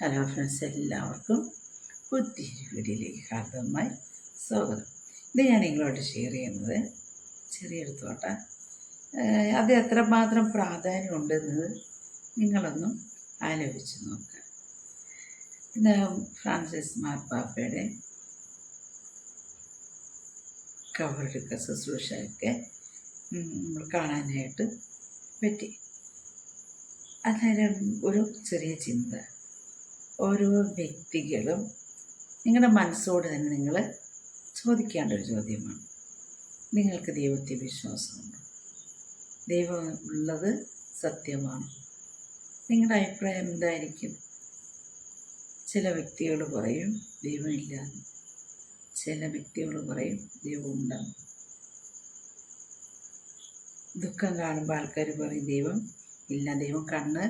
Hello friends എല്ലാവർക്കും പുതിയൊരു വീഡിയോയിലേക്ക് ഹാർദമായി സ്വാഗതം. ഇത് ഞാൻ നിങ്ങളോട് ഷെയർ ചെയ്യുന്നത് ചെറിയൊരു തോട്ട. അത് എത്രമാത്രം പ്രാധാന്യം ഉണ്ടെന്നത് നിങ്ങളൊന്നും ആലോചിച്ച് നോക്കുക ഇന്ന് ഫ്രാൻസിസ് മാർപ്പാപ്പയുടെ കവറെടുക്ക ശുശ്രൂഷയൊക്കെ നമ്മൾ കാണാനായിട്ട് പറ്റി. അന്നേരം ഒരു ചെറിയ ചിന്ത. ഓരോ വ്യക്തികളും നിങ്ങളുടെ മനസ്സോട് തന്നെ നിങ്ങൾ ചോദിക്കേണ്ട ഒരു ചോദ്യമാണ്. നിങ്ങൾക്ക് ദൈവത്തെ വിശ്വാസമുണ്ട്? ദൈവം ഉള്ളത് സത്യമാണ്. നിങ്ങളുടെ അഭിപ്രായം എന്തായിരിക്കും? ചില വ്യക്തികൾ പറയും ദൈവമില്ല. ചില വ്യക്തികൾ പറയും ദൈവമുണ്ടാകും ദുഃഖം കാണുമ്പോൾ ആൾക്കാർ പറയും ദൈവം ഇല്ല. ദൈവം കണ്ണ്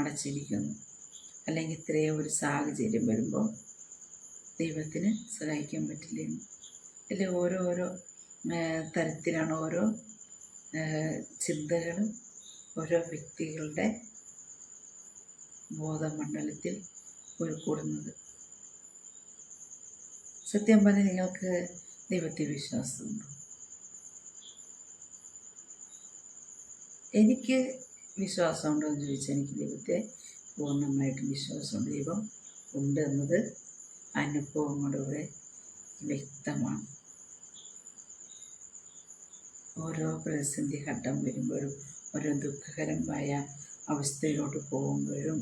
അടച്ചിരിക്കുന്നു. അല്ലെങ്കിൽ ഇത്രയും ഒരു സാഹചര്യം വരുമ്പോൾ ദൈവത്തിന് സഹായിക്കാൻ പറ്റില്ലെന്ന് അല്ലെ ഓരോ ഓരോ ആ, തരത്തിലാണ് ഓരോ ചിന്തകളും ഓരോ വ്യക്തികളുടെ ബോധമണ്ഡലത്തിൽ ഉൾക്കൂടുന്നത് സത്യം പറഞ്ഞാൽ നിങ്ങൾക്ക് ദൈവത്തെ വിശ്വാസമുണ്ടോ? എനിക്ക് വിശ്വാസമുണ്ടോ എന്ന് ചോദിച്ചാൽ എനിക്ക് ദൈവത്തെ പൂർണമായിട്ടും വിശ്വാസം ദൈവം ഉണ്ട് എന്നത് വ്യക്തമാണ്. ഓരോ പ്രതിസന്ധി ഘട്ടം വരുമ്പോഴും ഓരോ ദുഃഖകരമായ അവസ്ഥയിലോട്ട് പോകുമ്പോഴും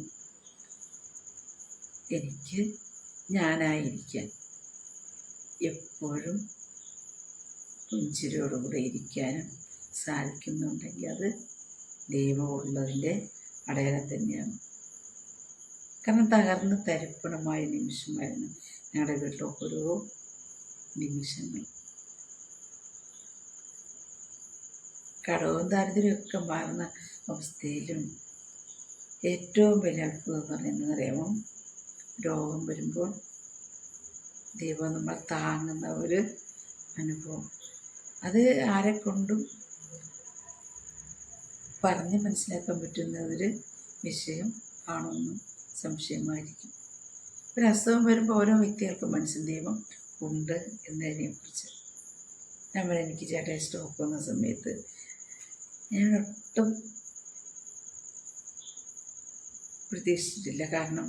എനിക്ക് ഞാനായിരിക്കാൻ എപ്പോഴും പുഞ്ചിരിയോടുകൂടെ ഇരിക്കാനും സാധിക്കുന്നുണ്ടെങ്കിൽ അത് ദൈവമുള്ളതിന്റെ അടയാളം തന്നെയാണ്. കാരണം തകർന്ന് തരിപ്പണമായ നിമിഷമായിരുന്നു ഞങ്ങളുടെ വീട്ടിലെ ഓരോ നിമിഷങ്ങൾ കടവും ദാരിദ്ര്യമൊക്കെ മാറുന്ന അവസ്ഥയിലും ഏറ്റവും വലിയ അത്ഭുതം എന്ന് പറയുന്നത് അറിയാമോ? രോഗം വരുമ്പോൾ ദൈവം നമ്മൾ താങ്ങുന്ന ഒരു അനുഭവം. അത് ആരെ കൊണ്ടും പറഞ്ഞ് മനസ്സിലാക്കാൻ പറ്റുന്ന ഒരു വിഷയം ആണെന്നും സംശയമായിരിക്കും. ഒരു അസുഖം വരുമ്പോൾ ഓരോ വ്യക്തികൾക്കും മനസ്സിൽ ദൈവം ഉണ്ട് എന്നതിനെക്കുറിച്ച് നമ്മൾ എനിക്ക് ചേട്ടൻ സ്റ്റോക്ക് വന്ന സമയത്ത് ഞാൻ ഒട്ടും പ്രതീക്ഷിച്ചിട്ടില്ല. കാരണം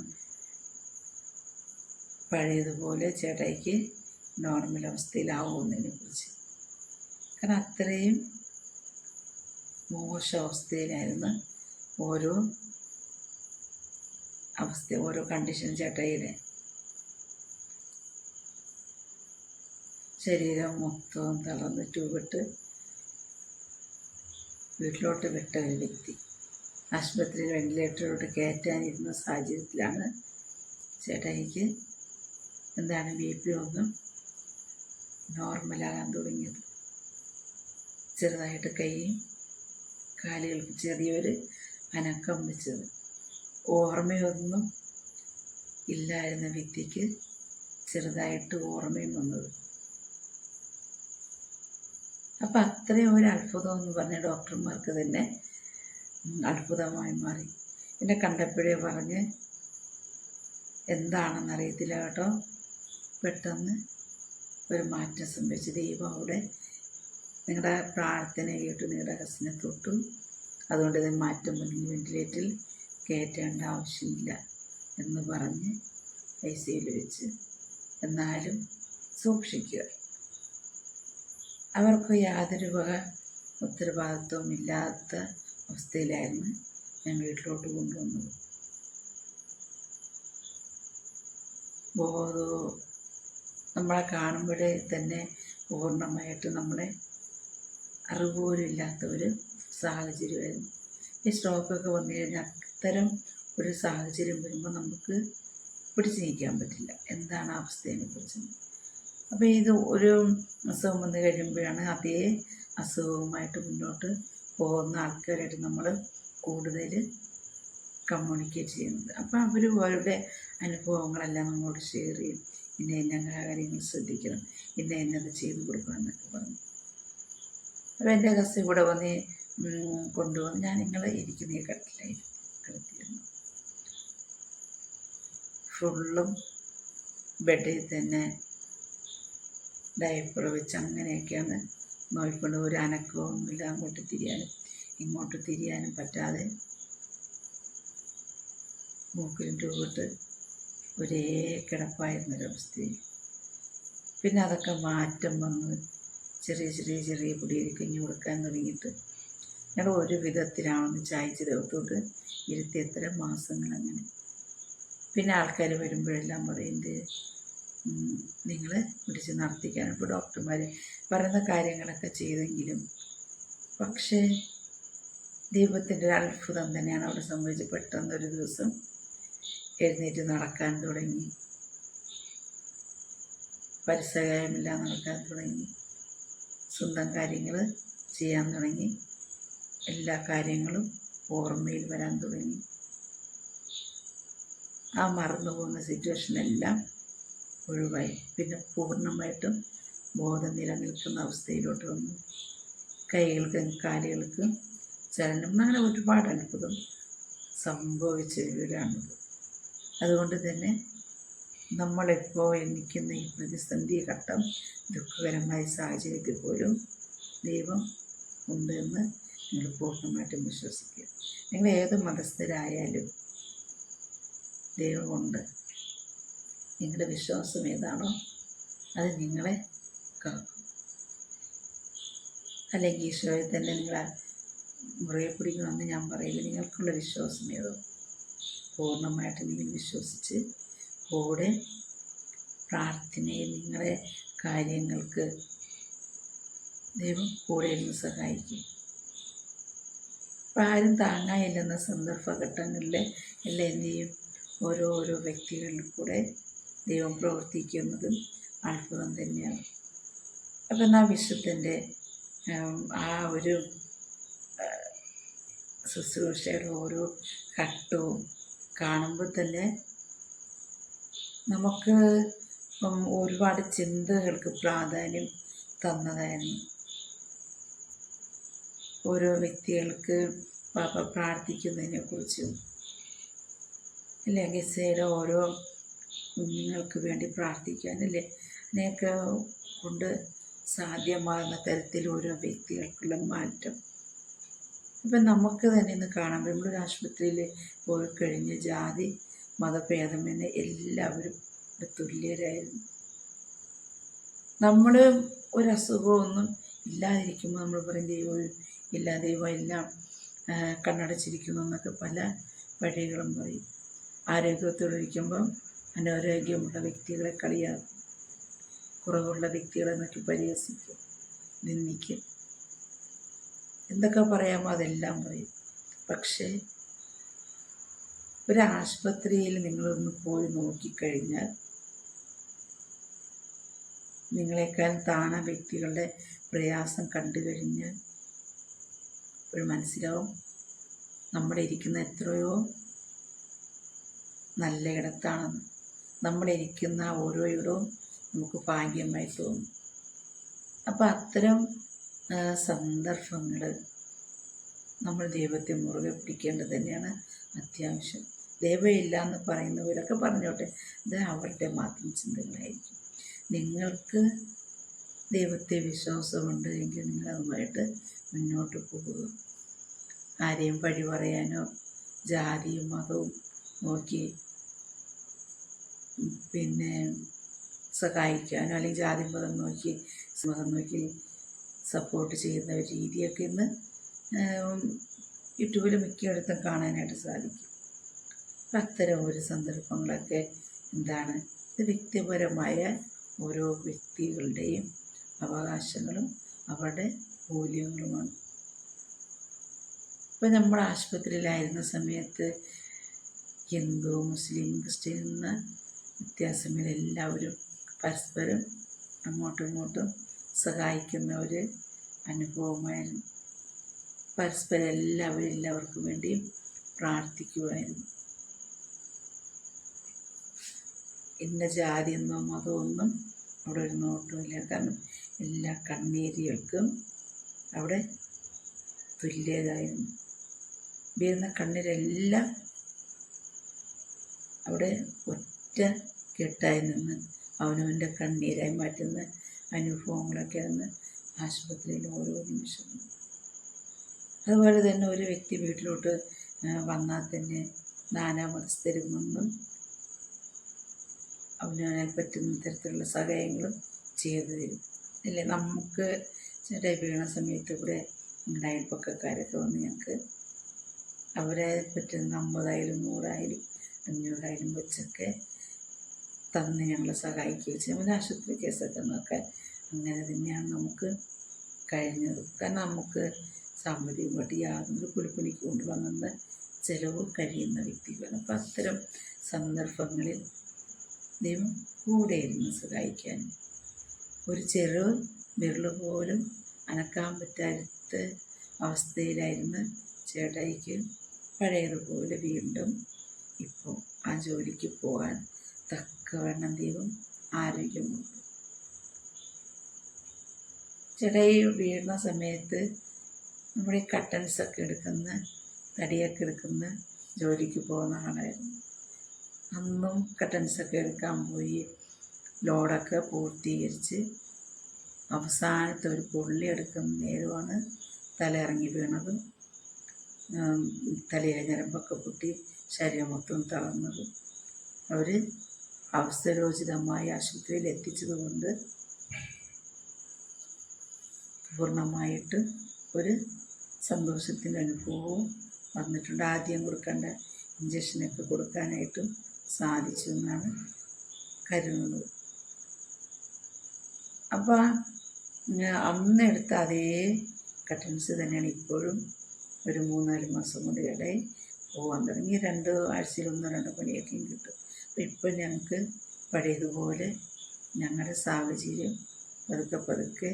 പഴയതുപോലെ ചേട്ടായിക്ക് നോർമൽ അവസ്ഥയിലാവുന്നതിനെ കുറിച്ച് കാരണം അത്രയും മോശ അവസ്ഥയിലായിരുന്നു ഓരോ അവസ്ഥ ഓരോ കണ്ടീഷൻ ചേട്ടായിയുടെ. ശരീരം മൊത്തം തളർന്ന് ട്യൂബിട്ട് വീട്ടിലോട്ട് വിട്ട ഒരു വ്യക്തി. ആശുപത്രിയിൽ വെന്റിലേറ്ററിലോട്ട് കയറ്റാനിരുന്ന സാഹചര്യത്തിലാണ് ചേട്ടായിക്ക് എന്താണ് ബി പി ഒന്നും നോർമലാകാൻ തുടങ്ങിയത്. ചെറുതായിട്ട് കൈയും കാലുകൾക്ക് ചെറിയൊരു അനക്കം വെച്ചത്. ഓർമ്മയൊന്നും ഇല്ലായിരുന്ന വ്യക്തിക്ക് ചെറുതായിട്ട് ഓർമ്മയും വന്നത്. അപ്പം അത്രയും ഒരു അത്ഭുതം എന്ന് പറഞ്ഞ ഡോക്ടർമാർക്ക് തന്നെ അത്ഭുതമായി മാറി. എന്നെ കണ്ടപ്പോഴേ പറഞ്ഞ് എന്താണെന്ന് അറിയത്തില്ല കേട്ടോ. പെട്ടെന്ന് ഒരു മാറ്റം സംഭവിച്ചു. ദൈവം അവിടെ നിങ്ങളുടെ പ്രാർത്ഥന കേട്ടു നിങ്ങളുടെ ഹസിനെ തൊട്ടു അതുകൊണ്ട് ഇത് മാറ്റം വന്നു. വെന്റിലേറ്ററിൽ കയറ്റേണ്ട ആവശ്യമില്ല എന്ന് പറഞ്ഞ് ഐ സിയിൽ വെച്ച് എന്നാലും സൂക്ഷിക്കുക. അവർക്ക് യാതൊരു വക ഉത്തരവാദിത്വവും ഇല്ലാത്ത അവസ്ഥയിലായിരുന്നു ഞാൻ വീട്ടിലോട്ട് കൊണ്ടുവന്നത്. ബോധോ നമ്മളെ കാണുമ്പോഴേ തന്നെ പൂർണമായിട്ട് നമ്മളെ അറിവ് പോലും ഇല്ലാത്ത ഒരു സാഹചര്യമായിരുന്നു. ഈ സ്ട്രോക്കൊക്കെ വന്നു കഴിഞ്ഞാൽ അത്തരം ഒരു സാഹചര്യം വരുമ്പോൾ നമുക്ക് പിടിച്ചു നീക്കാൻ പറ്റില്ല. എന്താണ് അവസ്ഥയെ കുറിച്ച്. അപ്പോൾ ഇത് ഒരു അസുഖം വന്നു കഴിയുമ്പോഴാണ് അതേ അസുഖവുമായിട്ട് മുന്നോട്ട് പോകുന്ന ആൾക്കാരായിട്ട് നമ്മൾ കൂടുതൽ കമ്മ്യൂണിക്കേറ്റ് ചെയ്യുന്നത്. അപ്പോൾ അവർ അവരുടെ അനുഭവങ്ങളെല്ലാം നമ്മളോട് ഷെയർ ചെയ്യും. ഇന്ന ഇന്ന കാര്യങ്ങൾ ശ്രദ്ധിക്കണം. ഇന്ന ഇന്നത് ചെയ്തു കൊടുക്കണം എന്നൊക്കെ പറഞ്ഞു. അപ്പോൾ എന്റെ കസ് ഇവിടെ വന്ന് കൊണ്ടുവന്ന് ഞാൻ നിങ്ങളെ ഇരിക്കുന്ന ഈ ഫുള്ളും ബെഡിൽ തന്നെ ഡയപ്പർ വെച്ച് അങ്ങനെയൊക്കെയാണ് നോക്കിക്കൊണ്ട് ഒരു അനക്കവുമില്ല അങ്ങോട്ട് തിരിയാനും ഇങ്ങോട്ട് തിരിയാനും പറ്റാതെ മൂക്കിലും രൂപത്ത് ഒരേ കിടപ്പായിരുന്നൊരവസ്ഥയിൽ പിന്നെ അതൊക്കെ മാറ്റം വന്ന് ചെറിയ ചെറിയ ചെറിയ പൊടിയിൽ കഞ്ഞി കൊടുക്കാൻ തുടങ്ങിയിട്ട് ഞങ്ങൾ ഒരു വിധത്തിലാണെന്ന് ചായച്ച് ദൈവത്തോട്ട് ഇരുത്തി എത്ര മാസങ്ങൾ അങ്ങനെ പിന്നെ ആൾക്കാർ വരുമ്പോഴെല്ലാം പറയുന്നത് നിങ്ങൾ പിടിച്ച് നടത്തിക്കാൻ ഇപ്പോൾ ഡോക്ടർമാർ പറയുന്ന കാര്യങ്ങളൊക്കെ ചെയ്തെങ്കിലും പക്ഷേ ദൈവത്തിന്റെ ഒരു അത്ഭുതം തന്നെയാണ് അവിടെ സംഭവിച്ചത്. പെട്ടെന്നൊരു ദിവസം എഴുന്നേറ്റ് നടക്കാൻ തുടങ്ങി. പരിസരമില്ല നടക്കാൻ തുടങ്ങി. സ്വന്തം കാര്യങ്ങൾ ചെയ്യാൻ തുടങ്ങി. എല്ലാ കാര്യങ്ങളും ഓർമ്മയിൽ വരാൻ തുടങ്ങി. ആ മറന്നു പോകുന്ന സിറ്റുവേഷനെല്ലാം ഒഴിവായി. പിന്നെ പൂർണമായിട്ടും ബോധം നിലനിൽക്കുന്ന അവസ്ഥയിലോട്ട് വന്നു. കൈകൾക്കും കാലുകൾക്കും ചലനം. അങ്ങനെ ഒരുപാട് അത്ഭുതം സംഭവിച്ച വിവരമാണിത് അതുകൊണ്ട് തന്നെ നമ്മളിപ്പോൾ നിൽക്കുന്ന ഈ പ്രതിസന്ധി ഘട്ടം ദുഃഖകരമായ സാഹചര്യത്തിൽ പോലും ദൈവം ഉണ്ട് എന്ന് നിങ്ങൾ പൂർണമായിട്ടും വിശ്വസിക്കുക നിങ്ങൾ ഏത് മതസ്ഥരായാലും ദൈവമുണ്ട്. നിങ്ങളുടെ വിശ്വാസം ഏതാണോ അത് നിങ്ങളെ കാക്കും അല്ലെങ്കിൽ ഈശോയെ തന്നെ നിങ്ങളെ മുറിയെ പിടിക്കണമെന്ന് ഞാൻ പറയില്ല. നിങ്ങൾക്കുള്ള വിശ്വാസം ഏതോ? പൂർണമായിട്ട് നിങ്ങൾ വിശ്വസിച്ച് കൂടെ പ്രാർത്ഥനയിൽ നിങ്ങളെ കാര്യങ്ങൾക്ക് ദൈവം കൂടെ ഇരുന്ന് സഹായിക്കും. ഇപ്പം ആരും താങ്ങാനില്ലെന്ന സന്ദർഭഘട്ടങ്ങളിൽ എല്ലാം എന്ത് ചെയ്യും? ഓരോ ഓരോ വ്യക്തികളിൽ കൂടെ ദൈവം പ്രവർത്തിക്കുന്നതും അത്ഭുതം തന്നെയാണ്. അപ്പം എന്നാൽ വിശുദ്ധന്റെ ആ ഒരു ശുശ്രൂഷയുടെ ഓരോ ഘട്ടവും കാണുമ്പോൾ തന്നെ നമുക്ക് ഒരുപാട് ചിന്തകൾക്ക് പ്രാധാന്യം തന്നതായിരുന്നു. ഓരോ വ്യക്തികൾക്ക് പ്രാർത്ഥിക്കുന്നതിനെക്കുറിച്ചും അല്ലെങ്കിൽ ഗസയുടെ ഓരോ കുഞ്ഞുങ്ങൾക്ക് വേണ്ടി പ്രാർത്ഥിക്കാനല്ലേ അതിനെയൊക്കെ കൊണ്ട് സാധ്യമാകുന്ന തരത്തിൽ ഓരോ വ്യക്തികൾക്കുള്ള മാറ്റം. ഇപ്പം നമുക്ക് തന്നെ ഇന്ന് കാണാം. നമ്മളൊരു ആശുപത്രിയിൽ പോയി കഴിഞ്ഞ് ജാതി മതഭേദമെന്ന് എല്ലാവരും തുല്യരായിരുന്നു. നമ്മൾ ഒരു ഇല്ലാതിരിക്കുമ്പോൾ നമ്മൾ പറയും ദൈവം ഇല്ല ദൈവം എല്ലാം കണ്ണടച്ചിരിക്കുന്നു എന്നൊക്കെ പല വഴികളും പറയും. ആരോഗ്യത്തോടിരിക്കുമ്പം അനാരോഗ്യമുള്ള വ്യക്തികളെ കളിയാക്കും. കുറവുള്ള വ്യക്തികളെ നോക്കി പരിഹസിക്കും നിന്ദിക്കും. എന്തൊക്കെ പറയാമോ അതെല്ലാം പറയും. പക്ഷേ ഒരാശുപത്രിയിൽ നിങ്ങളൊന്ന് പോയി നോക്കിക്കഴിഞ്ഞാൽ നിങ്ങളെക്കാൾ താണ വ്യക്തികളുടെ പ്രയാസം കണ്ടു കഴിഞ്ഞാൽ ഒരു മനസ്സിലാവും നമ്മുടെ ഇരിക്കുന്ന എത്രയോ നല്ല ഇടത്താണെന്ന് നമ്മളിരിക്കുന്ന ഓരോ ഇടവും നമുക്ക് ഭാഗ്യമായി തോന്നും. അപ്പം അത്തരം സന്ദർഭങ്ങൾ നമ്മൾ ദൈവത്തെ മുറുകെ പിടിക്കേണ്ടത് തന്നെയാണ് അത്യാവശ്യം. ദൈവമില്ല എന്ന് പറയുന്നവരൊക്കെ പറഞ്ഞോട്ടെ ഇത് അവരുടെ മാത്രം ചിന്തകളായിരിക്കും. നിങ്ങൾക്ക് ദൈവത്തെ വിശ്വാസമുണ്ട് എങ്കിൽ നിങ്ങളതുമായിട്ട് മുന്നോട്ട് പോകുക. ആരെയും പഴി പറയാനോ ജാതിയും മതവും നോക്കി. പിന്നെ സഹായിക്കാനോ അല്ലെങ്കിൽ ജാതി മതം നോക്കി മതം നോക്കി സപ്പോർട്ട് ചെയ്യുന്ന ഒരു രീതിയൊക്കെ ഇന്ന് യൂട്യൂബിൽ മിക്കയിടത്തും കാണാനായിട്ട് സാധിക്കും. അപ്പം അത്തരം ഒരു സന്ദർഭങ്ങളൊക്കെ എന്താണ്? ഇത് വ്യക്തിപരമായ ഓരോ വ്യക്തികളുടെയും അവകാശങ്ങളും അവരുടെ മൂല്യങ്ങളുമാണ്. ഇപ്പം നമ്മൾ ആശുപത്രിയിലായിരുന്ന സമയത്ത് ഹിന്ദു മുസ്ലിം ക്രിസ്ത്യൻ എന്ന വ്യത്യാസമില്ല. എല്ലാവരും പരസ്പരം അങ്ങോട്ടും ഇങ്ങോട്ടും സഹായിക്കുന്ന ഒരു അനുഭവമായിരുന്നു. പരസ്പരം എല്ലാവരും എല്ലാവർക്കും വേണ്ടിയും പ്രാർത്ഥിക്കുമായിരുന്നു ഇന്ന ജാതി എന്നോ മതമൊന്നും അവിടെ ഒരു നോട്ടമില്ല കാരണം എല്ലാ കണ്ണീരികൾക്കും അവിടെ തുല്യതായിരുന്നു വീഴുന്ന കണ്ണീരെല്ലാം അവിടെ ഒറ്റ കെട്ടായി നിന്ന് അവനവന്റെ കണ്ണീരായി മാറ്റുന്ന അനുഭവങ്ങളൊക്കെ അന്ന് ആശുപത്രിയിൽ ഓരോ നിമിഷം. അതുപോലെ തന്നെ ഒരു വ്യക്തി വീട്ടിലോട്ട് വന്നാൽ തന്നെ നാനാ മതസ്ഥരിൽ നിന്നും അവനവനാൽ പറ്റുന്ന തരത്തിലുള്ള സഹായങ്ങളും ചെയ്തു തരും. അല്ലേ? നമുക്ക് ചേട്ടായി വീണ സമയത്ത് ഇവിടെ ഞങ്ങളുടെ വന്ന് ഞങ്ങൾക്ക് അവരെ പറ്റുന്ന അമ്പതായാലും നൂറായാലും അഞ്ഞൂറായാലും വെച്ചൊക്കെ തന്ന് ഞങ്ങളെ സഹായിക്കുകയും ചെയ്യും ഒരു ആശുപത്രി കേസൊക്കെ നോക്കാൻ അങ്ങനെ തന്നെയാണ് നമുക്ക് കഴിഞ്ഞത്. കാരണം നമുക്ക് സാമ്പത്തികമായിട്ട് യാതൊരു കുളിപ്പണിക്ക് കൊണ്ടുവന്നെന്ന് ചിലവ് കഴിയുന്ന വ്യക്തികളാണ്. അപ്പം അത്തരം സന്ദർഭങ്ങളിൽ ദൈവം കൂടെ ഇരുന്ന് സഹായിക്കാൻ ഒരു ചെറു വിരൽ പോലും അനക്കാൻ പറ്റാത്ത അവസ്ഥയിലായിരുന്ന ചേട്ടായിക്ക് പഴയതുപോലെ വീണ്ടും ഇപ്പോൾ ആ ജോലിക്ക് പോകാൻ തക്കവണ്ണം ദൈവം ആരോഗ്യമുണ്ട്. ചേട്ടായി വീഴുന്ന സമയത്ത് നമ്മുടെ കട്ടൻസൊക്കെ എടുക്കുന്ന തടിയൊക്കെ എടുക്കുന്ന ജോലിക്ക് പോകുന്ന ആളായിരുന്നു. അന്നും കട്ടൻസൊക്കെ എടുക്കാൻ പോയി ലോഡൊക്കെ പൂർത്തീകരിച്ച് അവസാനത്തെ ഒരു പുള്ളി എടുക്കുന്ന നേരമാണ് തല ഇറങ്ങി വീണതും തലയിലെ ഞരമ്പൊക്കെ പൊട്ടി ശരീരം മൊത്തം തളർന്നത്. അവർ അവസരോചിതമായി ആശുപത്രിയിൽ എത്തിച്ചതുകൊണ്ട് പൂർണമായിട്ട് ഒരു സന്തോഷത്തിന്റെ അനുഭവവും വന്നിട്ടുണ്ട്. ആദ്യം കൊടുക്കേണ്ട ഇഞ്ചക്ഷനൊക്കെ കൊടുക്കാനായിട്ടും സാധിച്ചു എന്നാണ് കരുതുന്നത്. അപ്പോൾ അന്ന് എടുത്ത അതേ കട്ടൻസ് തന്നെയാണ് ഇപ്പോഴും ഒരു മൂന്നാൽ മാസം കൊണ്ട് ഇടയിൽ പോകാൻ തുടങ്ങി രണ്ട് ആഴ്ചയിൽ ഒന്നോ രണ്ടോ പണിയൊക്കെയും കിട്ടും. അപ്പോൾ ഇപ്പം ഞങ്ങൾക്ക് പഴയതുപോലെ ഞങ്ങളുടെ സാഹചര്യം പതുക്കെ പതുക്കെ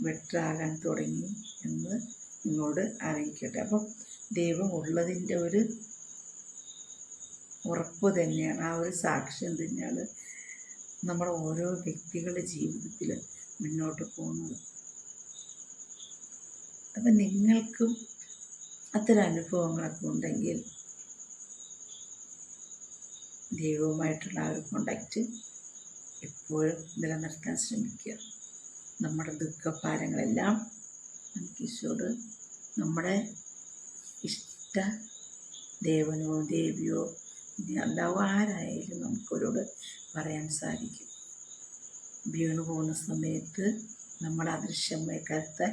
ബെറ്ററാകാൻ തുടങ്ങി എന്ന് നിങ്ങളോട് അറിയിക്കട്ടെ. അപ്പം ദൈവം ഉള്ളതിന്റെ ഒരു ഉറപ്പ് തന്നെയാണ്. ആ ഒരു സാക്ഷ്യം തന്നെയാണ് നമ്മുടെ ഓരോ വ്യക്തികളുടെ ജീവിതത്തിൽ മുന്നോട്ട് പോകുന്നത്. അപ്പം നിങ്ങൾക്കും അത്തരം അനുഭവങ്ങളൊക്കെ ഉണ്ടെങ്കിൽ ദൈവവുമായിട്ടുള്ള ആ ഒരു കോണ്ടാക്റ്റ് എപ്പോഴും നിലനിർത്താൻ ശ്രമിക്കുക. നമ്മുടെ ദുഃഖഭാരങ്ങളെല്ലാം നമുക്ക് ഈശോട് നമ്മുടെ ഇഷ്ട ദേവനോ ദേവിയോ അല്ലാവോ ആരായാലും നമുക്കൊരോട് പറയാൻ സാധിക്കും. വീണു പോകുന്ന സമയത്ത് നമ്മൾ അദൃശ്യമായ കരുത്തെ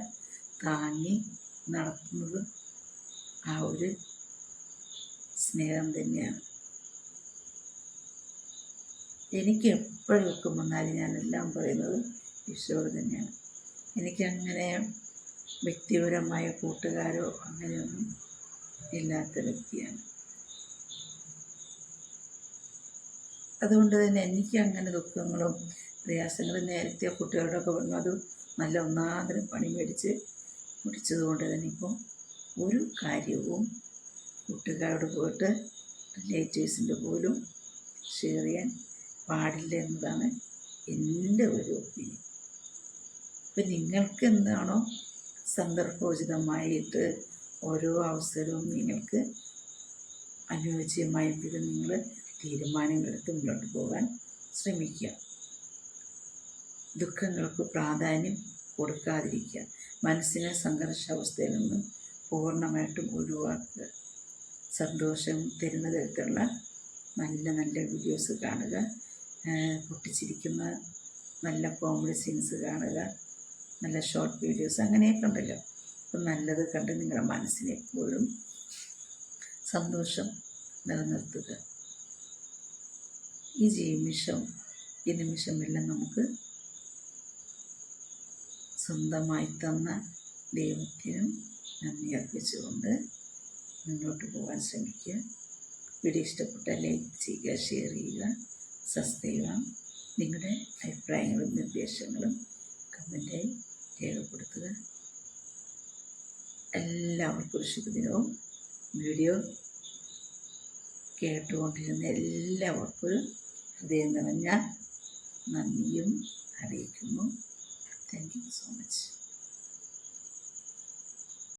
താങ്ങി നടത്തുന്നത് ആ ഒരു സ്നേഹം തന്നെയാണ്. എനിക്ക് എപ്പോഴും എപ്പോഴൊക്കെ വന്നാലും ഞാനെല്ലാം പറയുന്നത് ഈശോട് തന്നെയാണ്. എനിക്കങ്ങനെ വ്യക്തിപരമായ കൂട്ടുകാരോ അങ്ങനെയൊന്നും ഇല്ലാത്ത വ്യക്തിയാണ്. അതുകൊണ്ട് തന്നെ എനിക്ക് അങ്ങനെ ദുഃഖങ്ങളും പ്രയാസങ്ങളും നേരത്തെ കുട്ടികളോടൊക്കെ പറഞ്ഞു അത് നല്ല ഒന്നാന്തരം പണി മേടിച്ച് മുടിച്ചത് കൊണ്ട് തന്നെ ഇപ്പോൾ ഒരു കാര്യവും കുട്ടികളോട് പോയിട്ട് റിലേറ്റീവ്സിന്റെ പോലും ഷെയർ ചെയ്യാൻ പാടില്ല എന്നതാണ് എന്റെ ഒരു ഒപ്പീനിയൻ ഇപ്പം നിങ്ങൾക്ക് എന്താണോ സന്ദർഭോചിതമായിട്ട് ഓരോ അവസരവും നിങ്ങൾക്ക് അനുയോജ്യമായെങ്കിലും നിങ്ങൾ തീരുമാനങ്ങളെടുത്ത് മുന്നോട്ട് പോകാൻ ശ്രമിക്കുക. ദുഃഖങ്ങൾക്ക് പ്രാധാന്യം കൊടുക്കാതിരിക്കുക. മനസ്സിനെ സംഘർഷാവസ്ഥയിൽ നിന്നും പൂർണമായിട്ടും ഒഴിവാക്കുക. സന്തോഷം തരുന്ന തരത്തിലുള്ള നല്ല നല്ല വീഡിയോസ് കാണുക. പൊട്ടിച്ചിരിക്കുന്ന നല്ല കോമഡി സീൻസ് കാണുക. നല്ല ഷോർട്ട് വീഡിയോസ് അങ്ങനെയൊക്കെ ഉണ്ടല്ലോ. അപ്പം നല്ലത് കണ്ട് നിങ്ങളുടെ മനസ്സിനെ എപ്പോഴും സന്തോഷം നിലനിർത്തുക. ഈ ജീമിഷം ഈ നിമിഷമെല്ലാം നമുക്ക് സ്വന്തമായി തന്ന ദൈവത്തിനും നന്ദി അർപ്പിച്ചുകൊണ്ട് മുന്നോട്ട് പോകാൻ ശ്രമിക്കുക. വീഡിയോ ഇഷ്ടപ്പെട്ട ലൈക്ക് ചെയ്യുക ഷെയർ ചെയ്യുക. സബ്സ്ക്രൈബ് നിങ്ങളുടെ അഭിപ്രായങ്ങളും നിർദ്ദേശങ്ങളും കമന്റായി രേഖപ്പെടുത്തുക. എല്ലാവർക്കും ശുഭദിനവും. വീഡിയോ കേട്ടുകൊണ്ടിരുന്ന എല്ലാവർക്കും ഹൃദയം നിറഞ്ഞ നന്ദിയും അറിയിക്കുന്നു. Thank you so much